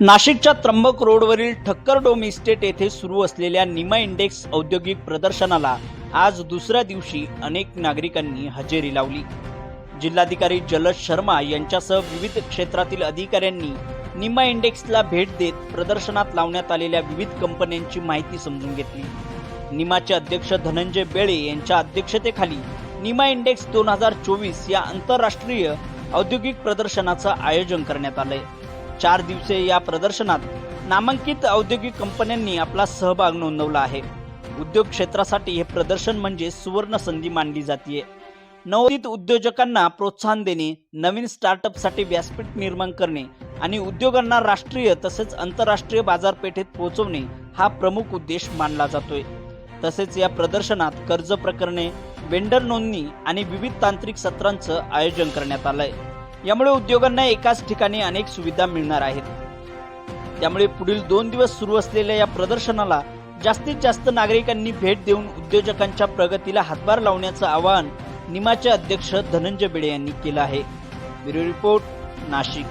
नाशिकच्या त्र्यंबक रोडवरील Thakkar dome estate येथे सुरू असलेल्या निमा इंडेक्स औद्योगिक प्रदर्शनाला आज दुसऱ्या दिवशी अनेक नागरिकांनी हजेरी लावली. जिल्हाधिकारी जलद शर्मा यांच्यासह विविध क्षेत्रातील अधिकाऱ्यांनी निमा इंडेक्सला भेट देत प्रदर्शनात लावण्यात आलेल्या विविध कंपन्यांची माहिती समजून घेतली. निमाचे अध्यक्ष धनंजय बेळे यांच्या अध्यक्षतेखाली निमा इंडेक्स दोन हजार चोवीस या आंतरराष्ट्रीय औद्योगिक प्रदर्शनाचं आयोजन करण्यात आलंय. चार दिवसीय या प्रदर्शनात नामांकित औद्योगिक कंपन्यांनी आपला सहभाग नोंदवला आहे. उद्योग क्षेत्रासाठी हे प्रदर्शन म्हणजे सुवर्ण संधी मानली जाते नवोदित उद्योजकांना प्रोत्साहन देणे नवीन स्टार्टअपसाठी व्यासपीठ निर्माण करणे आणि उद्योगांना राष्ट्रीय तसेच आंतरराष्ट्रीय बाजारपेठेत पोहोचवणे हा प्रमुख उद्देश मानला जातोय. तसेच या प्रदर्शनात कर्ज प्रकरणे वेंडर नोंदणी आणि विविध तांत्रिक सत्रांचं आयोजन करण्यात आलंय. यामुळे उद्योगांना एकाच ठिकाणी अनेक सुविधा मिळणार आहेत. त्यामुळे पुढील दोन दिवस सुरू असलेल्या या प्रदर्शनाला जास्तीत जास्त नागरिकांनी भेट देऊन उद्योजकांच्या प्रगतीला हातभार लावण्याचं आवाहन निमाचे अध्यक्ष धनंजय बेडे यांनी केलं आहे. Bureau report Nashik.